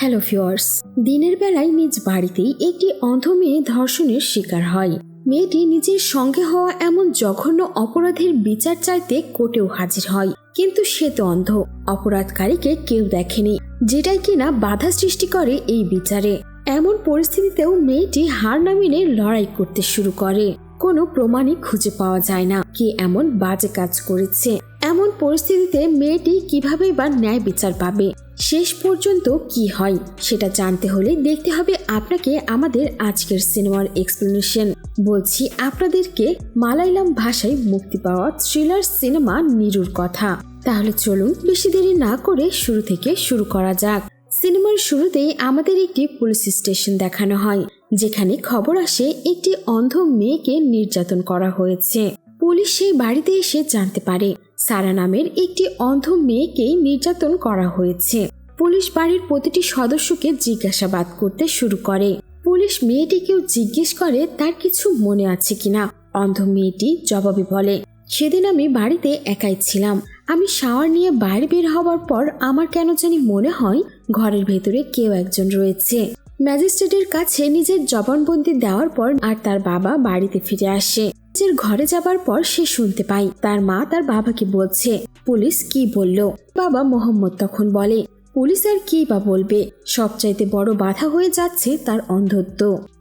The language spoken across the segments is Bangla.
হ্যালো ফিওয়ার্স দিনের বেলায় নিজ বাড়িতেই একটি অন্ধ মেয়ে ধর্ষণের শিকার হয়। মেয়েটি নিজের সঙ্গে হওয়া এমন জঘন্য অপরাধের বিচার চাইতে কোর্টেও হাজির হয়, কিন্তু সে তো অন্ধ। অপরাধকারীকে কেউ দেখেনি, যেটাই কিনা বাধা সৃষ্টি করে এই বিচারে। এমন পরিস্থিতিতেও মেয়েটি হার না মেনে লড়াই করতে শুরু করে। কোনো প্রমাণই খুঁজে পাওয়া যায় না কে এমন বাজে কাজ করেছে। এমন পরিস্থিতিতে মেয়েটি কীভাবে বা ন্যায় বিচার পাবে? শেষ পর্যন্ত কি হয় সেটা জানতে হলে দেখতে হবে আপনাকে আমাদের আজকের সিনেমার এক্সপ্লেনেশন বলছি আপনাদেরকে মালায়ালাম ভাষায় মুক্তি পাওয়া থ্রিলার সিনেমা নিরুর কথা। তাহলে চলুন বেশি দেরি না করে শুরু থেকে শুরু করা যাক। সিনেমার শুরুতেই আমাদের একটি পুলিশ স্টেশন দেখানো হয়, যেখানে খবর আসে একটি অন্ধ মেয়েকে নির্যাতন করা হয়েছে। পুলিশ সেই বাড়িতে এসে জানতে পারে। সারা নামের একটি অন্ধ মেয়েকেই নির্যাতন করা হয়েছে। পুলিশ বাড়ির প্রতিটি সদস্যকে জিজ্ঞাসাবাদ করতে শুরু করে। পুলিশ মেয়েটিকেও জিজ্ঞেস করে, তার কিছু মনে আছে কিনা? অন্ধ মেয়েটি জবাবে বলে, সেদিন আমি বাড়িতে একাই ছিলাম। আমি শাওয়ার নিয়ে বাইরে বের হওয়ার পর আমার কেন জানি মনে হয় ঘরের ভেতরে কেউ একজন রয়েছে। ম্যাজিস্ট্রেটের কাছে নিজের জবানবন্দি দেওয়ার পর আর তার বাবা বাড়িতে ফিরে আসে। নিজের ঘরে যাবার পর সে শুনতে পায়, তার মা তার বাবাকে বলছে, পুলিশ কি বলল? বাবা মোহাম্মদ তখন বলে, পুলিশ আর কি বা বলবে? সবচাইতে বড় বাধা হয়ে যাচ্ছে তার অন্ধত্ব।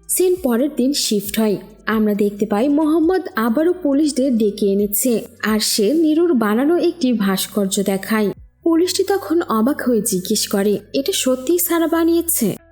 সিন পরের দিন শিফট হয়। আমরা দেখতে পাই মোহাম্মদ আবারও পুলিশদের ডেকে এনেছে আর সে নিরুর বানানো একটি ভাস্কর্য দেখায়। পুলিশটি তখন অবাক হয়ে জিজ্ঞেস করে, এটা সত্যিই সারা বানিয়েছে?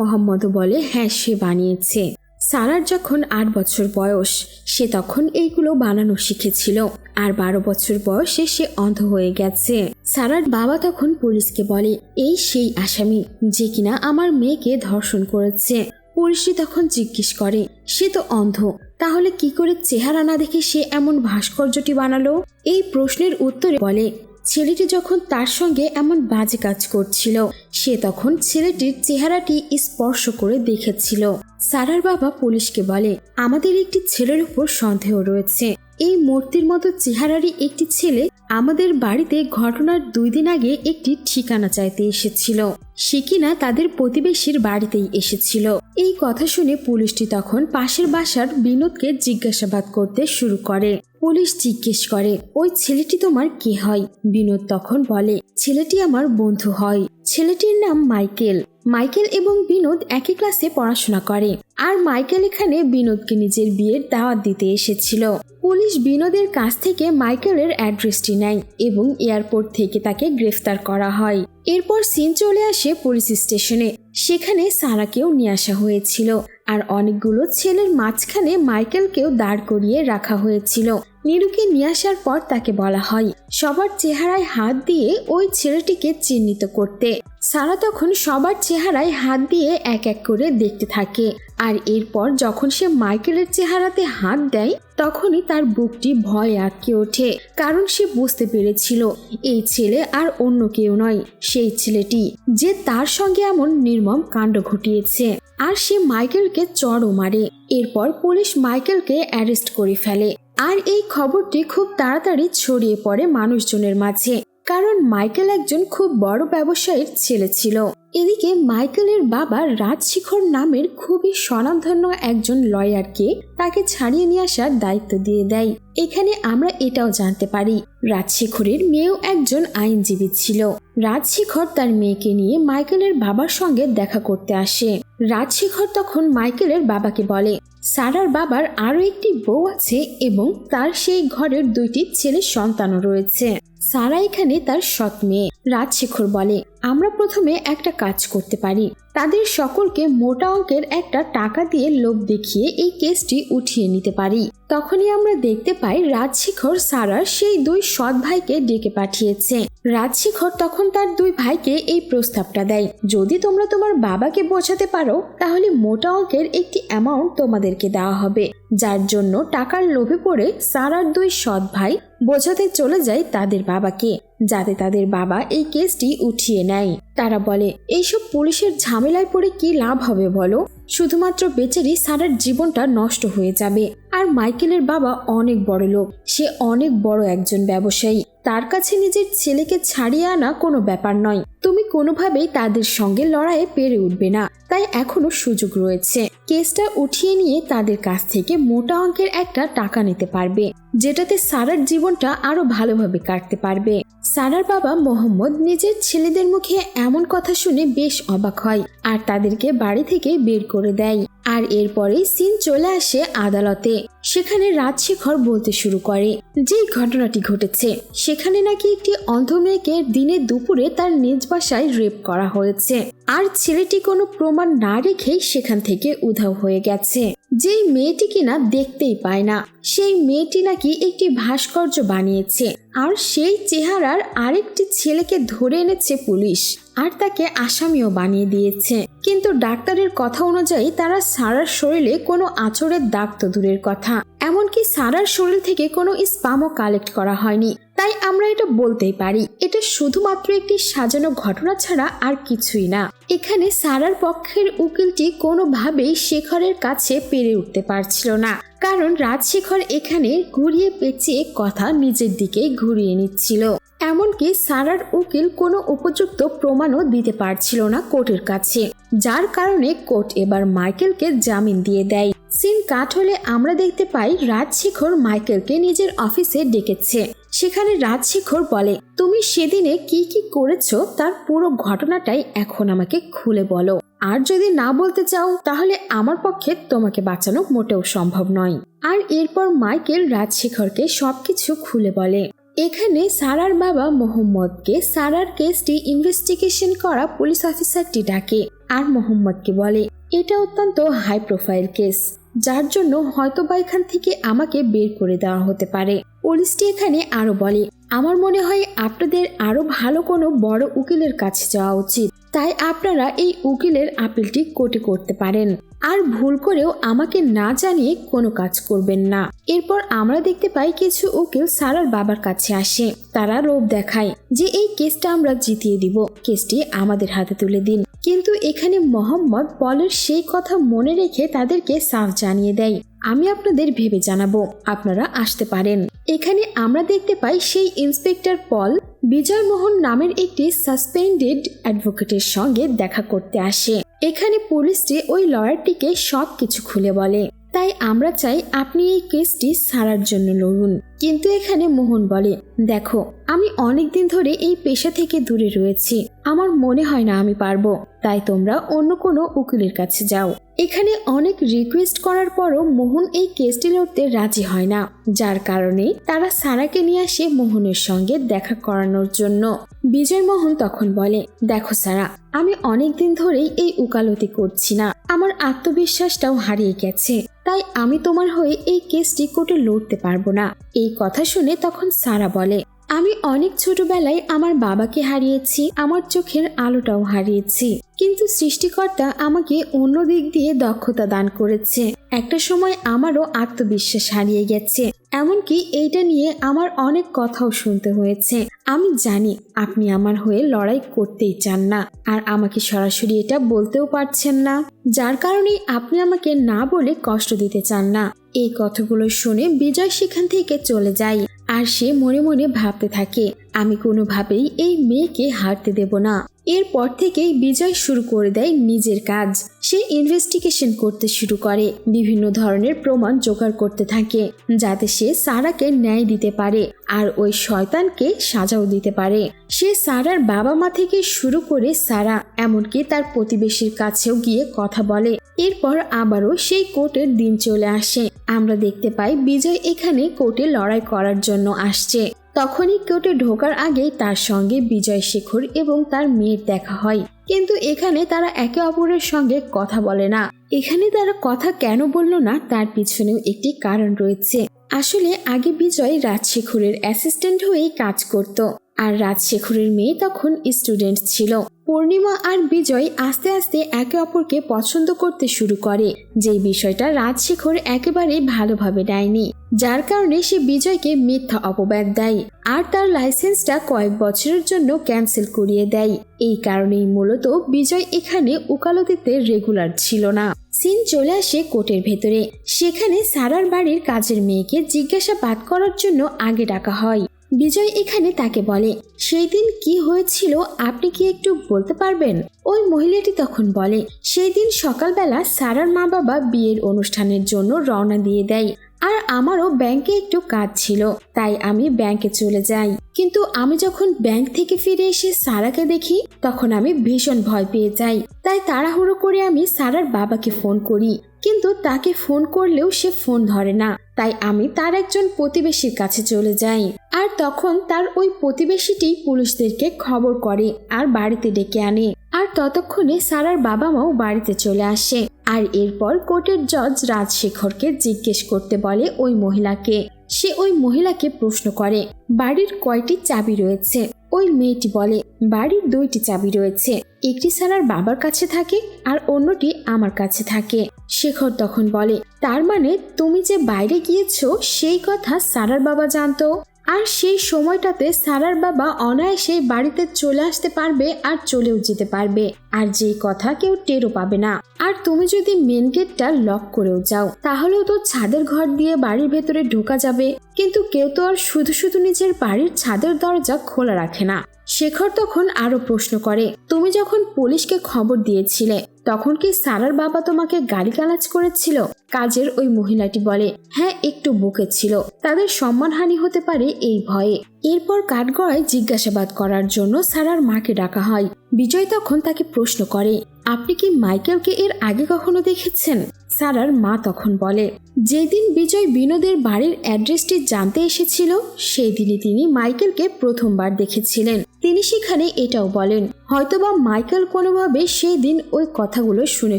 মোহাম্মদও বলে হ্যাঁ সে বানিয়েছে। সারার যখন আট বছর বয়স, সে তখন এইগুলো বানানো শিখেছিল। আর বারো বছর বয়সে সে অন্ধ হয়ে গেছে। সারার বাবা তখন পুলিশকে বলে, এই সেই আসামি, যে কিনা আমার মেয়েকে ধর্ষণ করেছে। পুলিশটি তখন জিজ্ঞেস করে, সে তো অন্ধ, তাহলে কি করে চেহারা না দেখে সে এমন ভাস্কর্যটি বানালো? এই প্রশ্নের উত্তরে বলে ছেলেটি যখন তার সঙ্গে এমন বাজে কাজ করছিল, সে তখন ছেলেটির চেহারাটি স্পর্শ করে দেখেছিল। সারার বাবা পুলিশকে বলে, আমাদের একটি ছেলের উপর সন্দেহ রয়েছে। এই মূর্তির মতো চেহারারই একটি ছেলে আমাদের বাড়িতে ঘটনার দুই দিন আগে একটি ঠিকানা চাইতে এসেছিল। সে কিনা তাদের প্রতিবেশীর বাড়িতেই এসেছিল। এই কথা শুনে পুলিশটি তখন পাশের বাসার বিনোদকে জিজ্ঞাসাবাদ করতে শুরু করে। পুলিশ জিজ্ঞেস করে, ওই ছেলেটি তোমার কে হয়? বিনোদ তখন বলে, ছেলেটি আমার বন্ধু হয়। ছেলেটির নাম মাইকেল। মাইকেল এবং বিনোদ একই ক্লাসে পড়াশোনা করে। আর মাইকেল এখানে বিনোদকে নিজের বিয়ের দাওয়াত দিতে এসেছিল। পুলিশ বিনোদের কাছ থেকে মাইকেলের অ্যাড্রেসটি নেয় এবং এয়ারপোর্ট থেকে তাকে গ্রেফতার করা হয়। এরপর সিন চলে আসে পুলিশ স্টেশনে। সেখানে সারাকেও নিয়ে আসা হয়েছিল। আর অনেকগুলো ছেলের মাঝখানে মাইকেলকেও দাঁড় করিয়ে রাখা হয়েছিল। নিরুকে নিয়ে আসার পর তাকে বলা হয়। সবার চেহারায় হাত দিয়ে ওই ছেলেটিকে চিহ্নিত করতে। সারা তখন সবার চেহারায় হাত দিয়ে এক এক করে দেখতে থাকে। আর এরপর যখন সে মাইকেলের চেহারাতে হাত দেয়, তখনই তার বুকটি ভয় আটকে ওঠে। কারণ সে বুঝতে পেরেছিল, এই ছেলে আর অন্য কেউ নয়, সেই ছেলেটি, যে তার সঙ্গে এমন নির্মম কাণ্ড ঘটিয়েছে। আর সে মাইকেলকে চড়ও মারে। এরপর পুলিশ মাইকেলকে অ্যারেস্ট করে ফেলে। আর এই খবরটি খুব তাড়াতাড়ি ছড়িয়ে পড়ে মানুষজনের মাঝে, কারণ মাইকেল একজন খুব বড় ব্যবসায়ীর ছেলে ছিল। এদিকে মাইকেলের বাবা রাজশিখর নামের খুবই স্বনামধন্য একজন লয়ারকে তাকে ছাড়িয়ে নিয়ে আসার দায়িত্ব দিয়ে দেয়। এখানে আমরা এটাও জানতে পারি, রাজশেখরের মেয়েও একজন আইনজীবী ছিল। রাজশেখর তার মেয়েকে নিয়ে মাইকেলের বাবার সঙ্গে দেখা করতে আসে। রাজশেখর তখন মাইকেলের বাবাকে বলে সারার বাবার আরও একটি বউ আছে এবং তার সেই ঘরের দুইটি ছেলে সন্তানও রয়েছে। সারা এখানে তার সৎ মেয়ে। রাজশেখর বলে, আমরা প্রথমে একটা কাজ করতে পারি। তাদের সকলকে মোটা অঙ্কের একটা টাকা দিয়ে লোভ দেখিয়ে এই কেসটি উঠিয়ে নিতে পারি। তখনই আমরা দেখতে পাই রাজশেখর সারার সেই দুই সৎ ভাইকে ডেকে পাঠিয়েছে। রাজশেখর তখন তার দুই ভাইকে এই প্রস্তাবটা দেয়, যদি তোমরা তোমার বাবাকে বোঝাতে পারো, তাহলে মোটা অঙ্কের একটি অ্যামাউন্ট তোমাদেরকে দেওয়া হবে। যার জন্য টাকার লোভে পড়ে সারার দুই সৎ ভাই বোঝাতে চলে যায় তাদের বাবাকে যাতে তাদের বাবা এই কেসটি উঠিয়ে নেয়। তারা বলে, এইসব পুলিশের ঝামেলায় পড়ে কি লাভ হবে বলো? শুধুমাত্র বেচারি সারার জীবনটা নষ্ট হয়ে যাবে। আর মাইকেলের বাবা অনেক বড় লোক, সে অনেক বড় একজন ব্যবসায়ী। তার কাছে নিজের ছেলেকে ছাড়িয়ে আনা কোনো ব্যাপার নয়। তুমি কোনোভাবেই তাদের সঙ্গে লড়াইয়ে পেরে উঠবে না। তাই এখনও সুযোগ রয়েছে। কেসটা উঠিয়ে নিয়ে তাদের কাছ থেকে মোটা অঙ্কের একটা টাকা নিতে পারবে, যেটাতে সারার জীবনটা আরও ভালোভাবে কাটতে পারবে। সারার বাবা মোহাম্মদ নিজের ছেলেদের মুখে এমন কথা শুনে বেশ অবাক হয় আর তাদেরকে বাড়ি থেকে বের করে দেয়। আর এরপরে সিন চলে আসে আদালতে। সেখানে রাজশেখর বলতে শুরু করে যে ঘটনাটি ঘটেছে, সেখানে নাকি একটি অন্ধ মেয়েকে দিনে দুপুরে তার নিজ বাসায় রেপ করা হয়েছে। আর ছেলেটি কোনো প্রমাণ না রেখেই সেখান থেকে উধাও হয়ে গেছে। যেই মেয়েটি কিনা দেখতেই পায় না, সেই মেয়েটি নাকি একটি ভাস্কর্য বানিয়েছে। আর সেই চেহারার আরেকটি ছেলেকে ধরে এনেছে পুলিশ আর তাকে আসামিও বানিয়ে দিয়েছে। কিন্তু ডাক্তারের কথা অনুযায়ী তারা সারার শরীরে কোনো আচরের দাগ তো দূরের কথা। এমনকি সারার শরীর থেকে কোনো স্পামও কালেক্ট করা হয়নি। তাই আমরা এটা বলতেই পারি শুধুমাত্র একটি সাজানো ঘটনা ছাড়া আর কিছুই না। এখানে সারার পক্ষের উকিলটি কোনোভাবেই শেখরের কাছে পেরে উঠতে পারছিল না। কারণ রাজশেখর এখানে ঘুরিয়ে পেঁচিয়ে কথা নিজের দিকে ঘুরিয়ে নিচ্ছিল। এমনকি সারার উকিল কোনো উপযুক্ত প্রমাণও দিতে পারছিল না কোর্টের কাছে। যার কারণে কোর্ট এবার মাইকেলকে জামিন দিয়ে দেয়। সিন কাট হলে আমরা দেখতে পাই রাজশেখর মাইকেলকে নিজের অফিসে ডেকেছে। সেখানে রাজশেখর বলে, তুমি সেদিনে কি কি করেছ তার পুরো ঘটনাটাই এখন আমাকে খুলে বলো। আর যদি না বলতে চাও, তাহলে আমার পক্ষে তোমাকে বাঁচানো মোটেও সম্ভব নয় আর এরপর মাইকেল রাজশেখরকে সবকিছু খুলে বলে। এখানে সারার বাবা মোহাম্মদকে, সারার কেসটি ইনভেস্টিগেশন করা পুলিশ অফিসারটি ডাকে আর মোহাম্মদকে বলে, এটা অত্যন্ত হাই প্রোফাইল কেস। যার জন্য হয়তো বা এখান থেকে আমাকে বের করে দেওয়া হতে পারে। পুলিশটি এখানে আরও বলে, আমার মনে হয় আপনাদের আরও ভালো কোনো বড় উকিলের কাছে যাওয়া উচিত। তাই আপনারা এই উকিলের আপিলটি কোর্টে করতে পারেন। আর ভুল করেও আমাকে না জানিয়ে কোনো কাজ করবেন না। এরপর আমরা দেখতে পাই কিছু উকিল সারার বাবার কাছে আসে। তারা লোভ দেখায় যে এই কেসটা আমরা জিতিয়ে দিব। কেসটি আমাদের হাতে তুলে দিন। কিন্তু এখানে মোহাম্মদ পলের সেই কথা মনে রেখে তাদেরকে সাফ জানিয়ে দেয়। আমি আপনাদের ভেবে জানাব। আপনারা আসতে পারেন। এখানে আমরা দেখতে পাই সেই ইন্সপেক্টর পল বিজয় মোহন নামের একটি সাসপেন্ডেড অ্যাডভোকেটের সঙ্গে দেখা করতে আসে। এখানে পুলিশটি ওই লয়ারটিকে সব কিছু খুলে বলে। তাই আমরা চাই আপনি এই কেসটি সারার জন্য লড়ুন। কিন্তু এখানে মোহন বলে, দেখো, আমি অনেকদিন ধরে এই পেশা থেকে দূরে রয়েছি। আমার মনে হয় না আমি পারব। তাই তোমরা অন্য কোনো উকিলের কাছে যাও। এখানে অনেক রিকোয়েস্ট করার পরও মোহন এই কেসটি লড়তে রাজি হয় না। যার কারণে তারা সারাকে নিয়ে আসে মোহনের সঙ্গে দেখা করানোর জন্য। বিজয় মোহন তখন বলে, দেখো সারা, আমি অনেক দিন ধরেই এই উকালতি করছি না। আমার আত্মবিশ্বাসটাও হারিয়ে গেছে। তাই আমি তোমার হয়ে এই কেসটি কোর্টে লড়তে পারব না। এই কথা শুনে তখন সারা বলে, আমি অনেক ছোটবেলায় আমার বাবাকে হারিয়েছি, আমার চোখের আলোটাও হারিয়েছি। কিন্তু সৃষ্টিকর্তা আমাকে অন্য দিক দিয়ে দক্ষতা দান করেছে। একটা সময় আমারও আত্মবিশ্বাস হারিয়ে গেছে। এমনকি এইটা নিয়ে আমার অনেক কথাও শুনতে হয়েছে। আমি জানি আপনি আমার হয়ে লড়াই করতেই চান না। আর আমাকে সরাসরি এটা বলতেও পারছেন না। যার কারণে আপনি আমাকে না বলে কষ্ট দিতে চান না। এই কথাগুলো শুনে বিজয় সেখান থেকে চলে যায়। আর সে মনে মনে ভাবতে থাকে, আমি কোনোভাবেই এই মেয়েকে হারতে দেব না। এরপর থেকেই বিজয় শুরু করে দেয় নিজের কাজ। সে ইনভেস্টিগেশন করতে শুরু করে, বিভিন্ন ধরনের প্রমাণ জোগাড় করতে থাকে, যাতে সে সারাকে ন্যায় দিতে পারে আর ওই শয়তানকে সাজাও দিতে পারে। সে সারার বাবা মা থেকে শুরু করে সারা, এমনকি তার প্রতিবেশীর কাছেও গিয়ে কথা বলে। এরপর আবারও সেই কোর্টের দিন চলে আসে। আমরা দেখতে পাই বিজয় এখানে কোর্টে লড়াই করার জন্য আসছে। তখনই কোর্টে ঢোকার আগে তার সঙ্গে বিজয় শেখর এবং তার মেয়ের দেখা হয়। কিন্তু এখানে তারা একে অপরের সঙ্গে কথা বলে না। এখানে তারা কথা কেন বলল না, তার পিছনেও একটি কারণ রয়েছে। আসলে আগে বিজয় রাজশেখরের অ্যাসিস্ট্যান্ট হয়ে কাজ করত। আর রাজশেখরের মেয়ে তখন স্টুডেন্ট ছিল। পূর্ণিমা আর বিজয় আস্তে আস্তে একে অপরকে পছন্দ করতে শুরু করে। যেই বিষয়টা রাজশেখর একেবারে ভালোভাবে নেয়নি, যার কারণে সে বিজয়কে মিথ্যা অপবাদ দেয় আর তার লাইসেন্সটা কয়েক বছরের জন্য ক্যান্সেল করিয়ে দেয়। এই কারণেই মূলত বিজয় এখানে উকালতিতে রেগুলার ছিল না। সিন চলে আসে কোর্টের ভেতরে। সেখানে সারার বাড়ির কাজের মেয়েকে জিজ্ঞাসাবাদ করার জন্য আগে ডাকা হয়। বিজয় এখানে তাকে বলে, সেই দিন কি হয়েছিল আপনি কি একটু বলতে পারবেন? ওই মহিলাটি তখন বলে, সেই দিন সকালবেলা সারার মা বাবা বিয়ের অনুষ্ঠানের জন্য রওনা দিয়ে দেয় আর আমারও ব্যাংকে একটু কাজ ছিল, তাই আমি ব্যাংকে চলে যাই। কিন্তু আমি যখন ব্যাংক থেকে ফিরে এসে সারাকে দেখি, তখন আমি ভীষণ ভয় পেয়ে যাই। তাই তাড়াহুড়ো করে আমি সারার বাবাকে ফোন করি কিন্তু তাকে ফোন করলেও সে ফোন ধরে না। তাই আমি তার একজন প্রতিবেশীর কাছে চলে যাই। আর তখন তার ওই প্রতিবেশীটি পুলিশদেরকে খবর করে আর বাড়িতে ডেকে আনে। আর ততক্ষণে সারার বাবা মাও বাড়িতে চলে আসে। আর এরপর কোর্টের জজ রাজশেখরকে জিজ্ঞেস করতে বলে ওই মহিলাকে। সে ওই মহিলাকে প্রশ্ন করে, বাড়ির কয়টি চাবি রয়েছে? ওই মেয়েটি বলে, বাড়ির দুইটি চাবি রয়েছে। একটি সারার বাবার কাছে থাকে আর অন্যটি আমার কাছে থাকে। শেখর তখন বলে, তার মানে তুমি যে বাইরে গিয়েছো, সেই কথা সারার বাবা জানতো। আর সেই সময়টাতে সারার বাবা অনায়াসে বাড়িতে চলে আসতে পারবে আর চলেও যেতে পারবে। আর যেই কথা কেউ টেরও পাবে না। আর তুমি যদি মেন গেটটা লক করেও যাও, তাহলেও তো ছাদের ঘর দিয়ে বাড়ির ভেতরে ঢোকা যাবে। কিন্তু কেউ তো আর শুধু শুধু নিজের বাড়ির ছাদের দরজা খোলা রাখে না। শেখর তখন আরও প্রশ্ন করে, তুমি যখন পুলিশকে খবর দিয়েছিলে তখন কি সারার বাবা তোমাকে গালিগালাজ করেছিল? কাজের ওই মহিলাটি বলে হ্যাঁ একটু বকেছিল তাদের সম্মানহানি হতে পারে এই ভয়ে। এরপর কাঠগড়ায় জিজ্ঞাসাবাদ করার জন্য সারার মাকে ডাকা হয়। বিজয় তখন তাকে প্রশ্ন করে, আপনি কি মাইকেলকে এর আগে কখনো দেখেছেন? সারার মা তখন বলে, যেদিন বিজয় বিনোদের বাড়ির অ্যাড্রেসটি জানতে এসেছিল সেই দিনই তিনি মাইকেলকে প্রথমবার দেখেছিলেন। তিনি সেখানে এটাও বলেন, হয়তোবা মাইকেল কোনোভাবে সেই দিন ওই কথাগুলো শুনে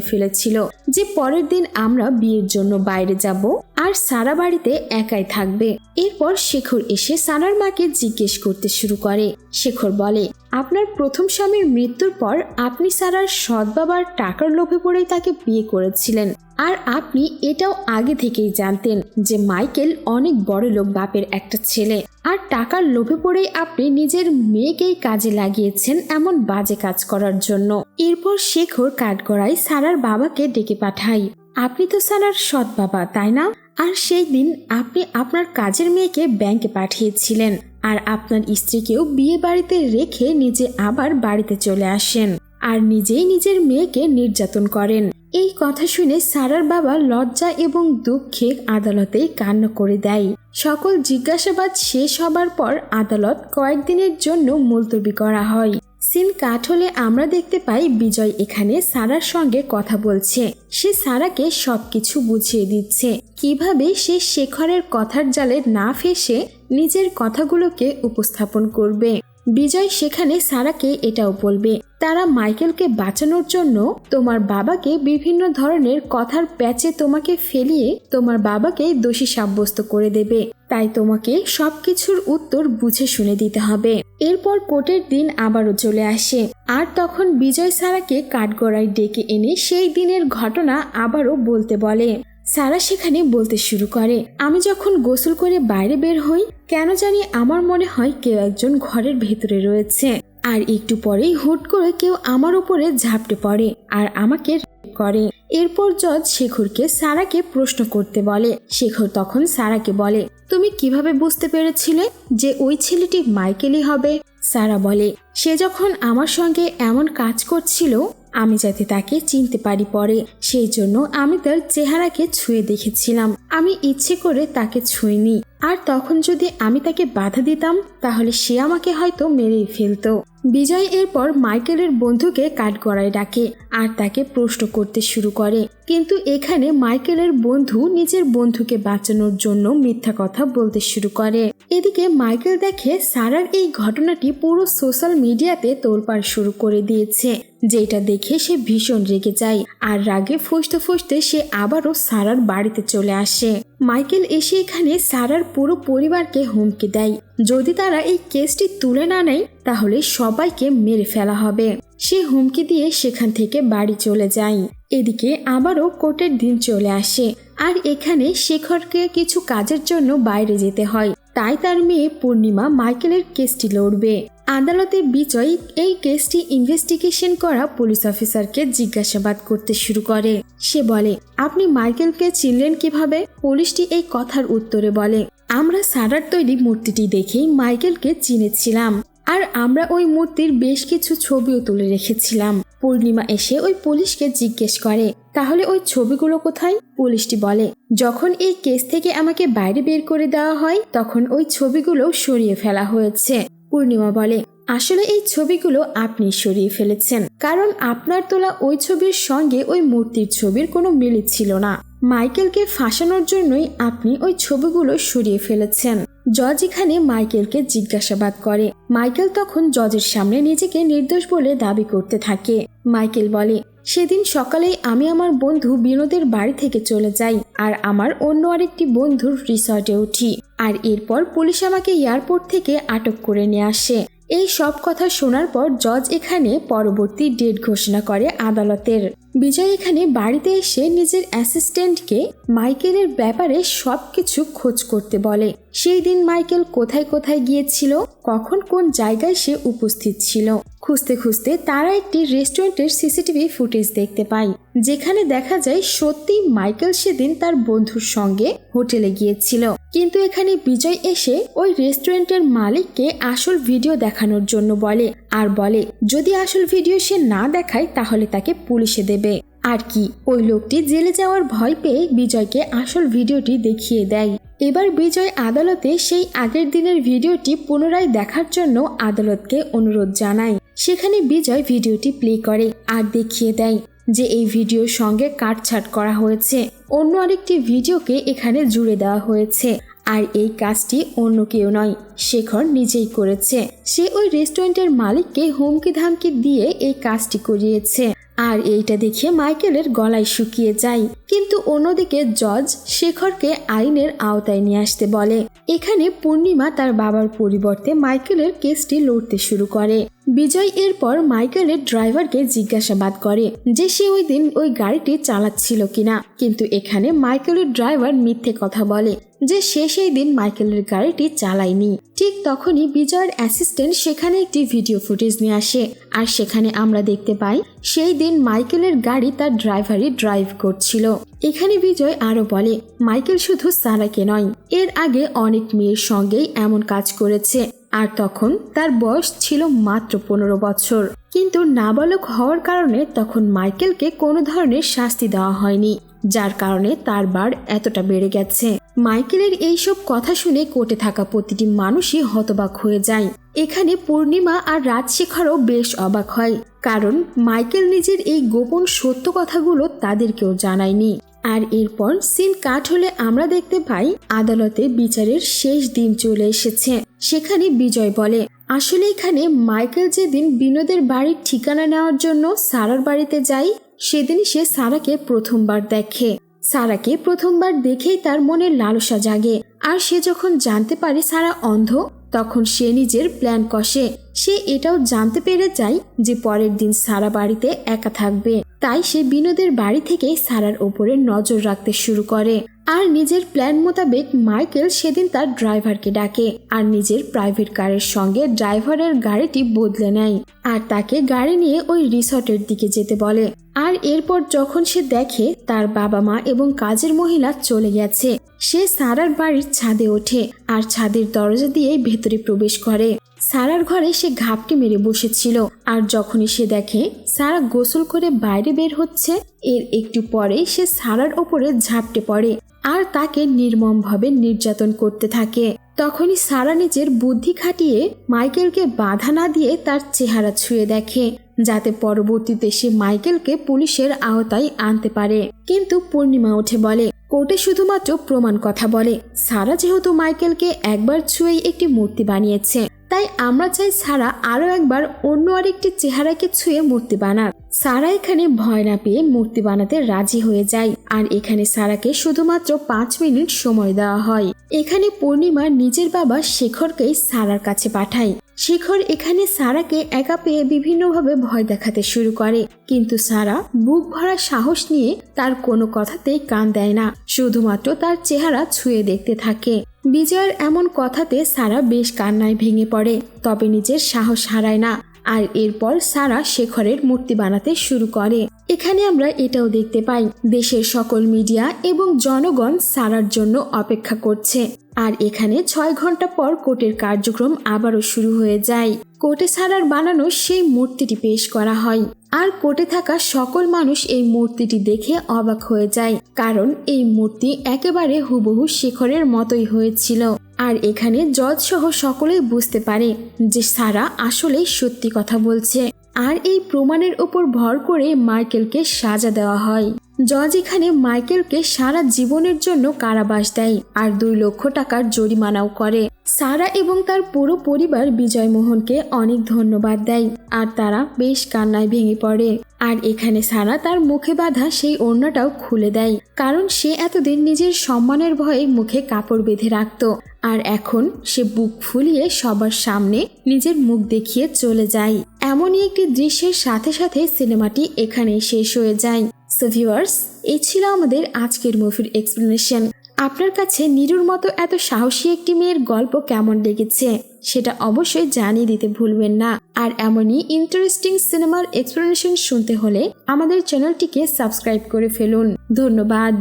ফেলেছিল, যে পরের দিন আমরা বিয়ের জন্য বাইরে যাব আর সারা বাড়িতে একাই থাকবে। এরপর শেখর এসে সারার মাকে জিজ্ঞেস করতে শুরু করে। শেখর বলে আপনার প্রথম স্বামীর মৃত্যুর পর আপনি সারার সৎ বাবার টাকার লোভে পড়েই তাকে বিয়ে করেছিলেন। আর আপনি এটাও আগে থেকেই জানতেন যে মাইকেল অনেক বড় লোক বাপের একটা ছেলে। আর টাকার লোভে পড়েই আপনি নিজের মেয়েকেই কাজে লাগিয়েছেন এমন বাজে কাজ করার জন্য। এরপর শেখর কাঠগড়ায় সারার বাবাকে ডেকে পাঠাই আপনি তো সারার সৎ বাবা তাই না? আর সেই দিন আপনি আপনার কাজের মেয়েকে ব্যাংকে পাঠিয়েছিলেন। আর আপনার স্ত্রীকেও বিয়ে বাড়িতে রেখে নিজে আবার বাড়িতে চলে আসেন আর নিজেই নিজের মেয়েকে নির্যাতন করেন। এই কথা শুনে সারার বাবা লজ্জা এবং দুঃখে আদালতে কান্না করে দেয়। সকল জিজ্ঞাসাবাদ শেষ হবার পর আদালত কয়েকদিনের জন্য মুলতবি করা হয়। সিন কাট হলে আমরা দেখতে পাই বিজয় এখানে সারার সঙ্গে কথা বলছে। সে সারাকে সবকিছু বুঝিয়ে দিচ্ছে। কীভাবে সে শেখরের কথার জালে না ফেসে নিজের কথাগুলোকে উপস্থাপন করবে। বিজয় সেখানে সারাকে এটাও বলবে, তারা মাইকেলকে বাঁচানোর জন্য তোমার বাবাকে বিভিন্ন ধরনের কথার প্যাচে তোমাকে ফেলিয়ে তোমার বাবাকে দোষী সাব্যস্ত করে দেবে। তাই তোমাকে সবকিছুর উত্তর বুঝে শুনে দিতে হবে। এরপর কোর্টের দিন আবারও চলে আসে, আর তখন বিজয় সারাকে কাঠগড়ায় ডেকে এনে সেই দিনের ঘটনা আবারও বলতে বলে সারা সেখানে বলতে শুরু করে। আমি যখন গোসল করে বাইরে বের হই, কেন জানি আমার মনে হয় কেউ একজন ঘরের ভেতরে রয়েছে। আর একটু পরেই হুট করে কেউ আমার উপরে ঝাপটে পড়ে আর আমাকে করে। এরপর জজ শেখরকে সারাকে প্রশ্ন করতে বলে। শেখর তখন সারাকে বলে, তুমি কীভাবে বুঝতে পেরেছিলে যে ওই ছেলেটি মাইকেলই হবে? সারা বলে, সে যখন আমার সঙ্গে এমন কাজ করছিল আমি যাতে তাকে চিনতে পারি পরে। সেই জন্য আমি তার চেহারাকে ছুঁয়ে দেখেছিলাম। আমি ইচ্ছে করে তাকে ছুঁইনি। আর তখন যদি আমি তাকে বাধা দিতাম, তাহলে সে আমাকে হয়তো মেরেই ফেলতো। বিজয় এরপর মাইকেলের বন্ধুকে কাঠগড়ায় ডাকে আর তাকে প্রশ্ন করতে শুরু করে। কিন্তু এখানে মাইকেলের বন্ধু নিজের বন্ধুকে বাঁচানোর জন্য মিথ্যা কথা বলতে শুরু করে। এদিকে মাইকেল দেখে সারার এই ঘটনাটি পুরো সোশ্যাল মিডিয়াতে তোলপাড় শুরু করে দিয়েছে, যেটা দেখে সে ভীষণ রেগে যায় আর রাগে ফুসতে ফুসতে সে আবারও সারার বাড়িতে চলে আসে। মাইকেল এসে এখানে সারার পুরো পরিবারকে হুমকি দেয়। যদি তারা এই কেসটি তুলে না নেয়, তাহলে সবাইকে মেরে ফেলা হবে। সে হুমকি দিয়ে সেখান থেকে বাড়ি চলে যায়। এদিকে আবারও কোর্টের দিন চলে আসে। আর এখানে শেখরকে কিছু কাজের জন্য বাইরে যেতে হয়। তাই তার মেয়ে পূর্ণিমা মাইকেলের কেসটি লড়বে। আদালতে বিজয় এই কেসটি ইনভেস্টিগেশন করা পুলিশ অফিসারকে জিজ্ঞাসাবাদ করতে শুরু করে। সে বলে, আপনি মাইকেলকে চিনলেন কীভাবে? পুলিশটি এই কথার উত্তরে বলে, আমরা সারার তৈরি মূর্তিটি দেখেই মাইকেলকে চিনেছিলাম। আর আমরা ওই মূর্তির বেশ কিছু ছবিও তুলে রেখেছিলাম। পূর্ণিমা এসে ওই পুলিশকে জিজ্ঞেস করে, তাহলে ওই ছবিগুলো কোথায়? পুলিশটি বলে, যখন এই কেস থেকে আমাকে বাইরে বের করে দেওয়া হয়, তখন ওই ছবিগুলো সরিয়ে ফেলা হয়েছে। পূর্ণিমা বলে, আসলে এই ছবিগুলো আপনি সরিয়ে ফেলেছেন, কারণ আপনার তোলা ওই ছবির সঙ্গে ওই মূর্তির ছবির কোনো মিলিত ছিল না। মাইকেলকে ফাঁসানোর জন্যই আপনি ওই ছবিগুলো সরিয়ে ফেলেছেন। জজ এখানে মাইকেলকে জিজ্ঞাসাবাদ করে। মাইকেল তখন জজের সামনে নিজেকে নির্দোষ বলে দাবি করতে থাকে। মাইকেল বলে, সেদিন সকালেই আমি আমার বন্ধু বিনোদের বাড়ি থেকে চলে যাই আর আমার অন্য আরেকটি বন্ধুর রিসর্টে উঠি আর এরপর পুলিশ আমাকে এয়ারপোর্ট থেকে আটক করে নিয়ে আসে। এই সব কথা শোনার পর জজ এখানে পরবর্তী ডেট ঘোষণা করে আদালতের। বিজয় এখানে বাড়িতে এসে নিজের অ্যাসিস্ট্যান্টকে মাইকেলের ব্যাপারে সবকিছু খোঁজ করতে বলে। সেই দিন মাইকেল কোথায় কোথায় গিয়েছিল, কখন কোন জায়গায় সে উপস্থিত ছিল। খুঁজতে খুঁজতে তারা একটি রেস্টুরেন্টের সিসিটিভি ফুটেজ দেখতে পায়, যেখানে দেখা যায় সত্যি মাইকেল সেদিন তার বন্ধুর সঙ্গে হোটেলে গিয়েছিল। কিন্তু এখানে বিজয় এসে ওই রেস্টুরেন্টের মালিককে আসল ভিডিও দেখানোর জন্য বলে আর বলে, যদি আসল ভিডিও সে না দেখায়, তাহলে তাকে পুলিশে দেবে। আর কি, ওই লোকটি জেলে যাওয়ার ভয় পেয়ে বিজয়কে আসল ভিডিওটি দেখিয়ে দেয়। এবার বিজয় আদালতে সেই আগের দিনের ভিডিওটি পুনরায় দেখার জন্য আদালতকে অনুরোধ জানায়। সেখানে বিজয় ভিডিওটি প্লে করে আর দেখিয়ে দেয় যে এই ভিডিওর সঙ্গে কাটছাট করা হয়েছে। অন্য আরেকটি ভিডিওকে এখানে জুড়ে দেওয়া হয়েছে। আর এই কাজটি অন্য কেউ নয়, শেখর নিজেই করেছে। সে ওই রেস্টুরেন্টের মালিককে হুমকি ধামকি দিয়ে এই কাজটি করিয়েছে। আর এইটা দেখে মাইকেলের গলায় শুকিয়ে যায়। কিন্তু অন্যদিকে জজ শেখরকে আইনের আওতায় নিয়ে আসতে বলে। এখানে পূর্ণিমা তার বাবার পরিবর্তে মাইকেলের কেসটি লড়তে শুরু করে। বিজয় এরপর মাইকেলের ড্রাইভারকে জিজ্ঞাসাবাদ করে যে সে ওই দিন ওই গাড়িটি চালাচ্ছিল কিনা। কিন্তু এখানে মাইকেলের ড্রাইভার মিথ্যে কথা বলে যে সে সেই দিন মাইকেলের গাড়িটি চালায়নি। ঠিক তখনই বিজয়ের অ্যাসিস্ট্যান্ট সেখানে একটি ভিডিও ফুটেজ নিয়ে আসে। আর সেখানে আমরা দেখতে পাই, সেই দিন মাইকেলের গাড়ি তার ড্রাইভারই ড্রাইভ করছিল। এখানে বিজয় আরও বলে, মাইকেল শুধু সারাকে নয়, এর আগে অনেক মেয়ের সঙ্গেই এমন কাজ করেছে। আর তখন তার বয়স ছিল মাত্র পনেরো বছর। কিন্তু নাবালক হওয়ার কারণে তখন মাইকেলকে কোনো ধরনের শাস্তি দেওয়া হয়নি, যার কারণে তার বার এতটা বেড়ে গেছে। মাইকেলের এইসব কথা শুনে কোর্টে থাকা প্রতিটি মানুষই হতবাক হয়ে যায়। এখানে পূর্ণিমা আর রাজশেখরও বেশ অবাক হয়, কারণ মাইকেল নিজের এই গোপন সত্য কথাগুলো তাদেরকেও জানায়নি। আর এরপর সিন কাট হলে আমরা দেখতে পাই আদালতে বিচারের শেষ দিন চলে এসেছে। সেখানে বিজয় বলে, আসলে এখানে মাইকেল যেদিন বিনোদের বাড়ির ঠিকানা নেওয়ার জন্য সারার বাড়িতে যায় সেদিন সে সারাকে প্রথমবার দেখে। সারাকে প্রথমবার দেখেই তার মনে লালসা জাগে। আর সে যখন জানতে পারে সারা অন্ধ তখন সে নিজের প্ল্যান কষে। সে এটাও জানতে পেরে যায় যে পরের দিন সারা বাড়িতে একা থাকবে। তাই সে বিনোদের বাড়ি থেকে সারার ওপরে নজর রাখতে শুরু করে। আর নিজের প্ল্যান মোতাবেক মাইকেল সেদিন তার ড্রাইভারকে ডাকে আর নিজের প্রাইভেট কারের সঙ্গে ড্রাইভারের গাড়িটি বদলে নেয় আর তাকে গাড়ি নিয়ে ওই রিসর্টের দিকে যেতে বলে। আর এরপর যখন সে দেখে তার বাবা মা এবং কাজের মহিলা চলে গেছে সে সারার বাড়ির ছাদে ওঠে আর ছাদের দরজা দিয়ে ভেতরে প্রবেশ করে। সারার ঘরে সে ঘাপটি মেরে বসেছিল আর যখনই সে দেখে সারা গোসল করে বাইরে বের হচ্ছে, এর একটু পরে সে সারার ওপরে ঝাপটে পড়ে আর তাকে নির্মমভাবে নির্যাতন করতে থাকে। তখনই সারা নিজের বুদ্ধি খাটিয়ে মাইকেলকে বাধা না দিয়ে তার চেহারা ছুঁয়ে দেখে। যাতে পরবর্তীতে সে মাইকেলকে পুলিশের আওতায় আনতে পারে। কিন্তু পূর্ণিমা উঠে বলে, কোর্টে শুধুমাত্র প্রমাণ কথা বলে। সারা যেহেতু মাইকেলকে একবার ছুঁয়েই একটি মূর্তি বানিয়েছে তাই আমরা চাই সারা আরও একবার অন্য আরেকটি চেহারাকে ছুঁয়ে মূর্তি বানাক সারা এখানে ভয় না পেয়ে মূর্তি বানাতে রাজি হয়ে যায় আর এখানে সারাকে শুধুমাত্র পাঁচ মিনিট সময় দেওয়া হয়। এখানে পূর্ণিমা নিজের বাবা শেখরকেই সারার কাছে পাঠায়। শেখর এখানে সারাকে একা পেয়ে বিভিন্নভাবে ভয় দেখাতে শুরু করে। কিন্তু সারা বুক ভরা সাহস নিয়ে তার কোনো কথাতেই কান দেয় না। শুধুমাত্র তার চেহারা ছুঁয়ে দেখতে থাকে। বিজয়ের এমন কথাতে সারা বেশ কান্নায় ভেঙে পড়ে, তবে নিজের সাহস হারায় না। আর এরপর সারা শেখরের মূর্তি বানাতে শুরু করে। এখানে আমরা এটাও দেখতে পাই, দেশের সকল মিডিয়া এবং জনগণ সারার জন্য অপেক্ষা করছে। আর এখানে ছয় ঘণ্টা পর কোর্টের কার্যক্রম আবারও শুরু হয়ে যায়। কোর্টে সারার বানানো সেই মূর্তিটি পেশ করা হয়। আর কোটে থাকা সকল মানুষ এই মূর্তিটি দেখে অবাক হয়ে যায়, কারণ এই মূর্তি একেবারে হুবহু শিখরের মতোই হয়েছিল। আর এখানে জজ সহ সকলেই বুঝতে পারে যে সারা আসলে সত্যি কথা বলছে। আর এই প্রমাণের উপর ভর করে মার্কেলকে সাজা দেওয়া হয়। জজ এখানে মাইকেলকে সারা জীবনের জন্য কারাবাস দেয় আর দুই লক্ষ টাকার জরিমানাও করে। সারা এবং তার পুরো পরিবার বিজয় মোহনকে অনেক ধন্যবাদ দেয়, আর তারা বেশ কান্নায় ভেঙে পড়ে। আর এখানে সারা তার মুখে বাঁধা সেই ওড়নাটাও খুলে দেয়, কারণ সে এতদিন নিজের সম্মানের ভয়ে মুখে কাপড় বেঁধে রাখত। আর এখন সে বুক ফুলিয়ে সবার সামনে নিজের মুখ দেখিয়ে চলে যায়। এমনই একটি দৃশ্যের সাথে সাথে সিনেমাটি এখানেই শেষ হয়ে যায়। সো ভিউয়ার্স এই ছিল আমাদের আজকের মুভির এক্সপ্লেনেশন আপনার কাছে নিরুর মতো এত সাহসী একটি মেয়ের গল্প কেমন লেগেছে, সেটা অবশ্যই জানিয়ে দিতে ভুলবেন না। আর এমনই ইন্টারেস্টিং সিনেমার এক্সপ্লেনেশন শুনতে হলে আমাদের চ্যানেলটিকে সাবস্ক্রাইব করে ফেলুন। ধন্যবাদ।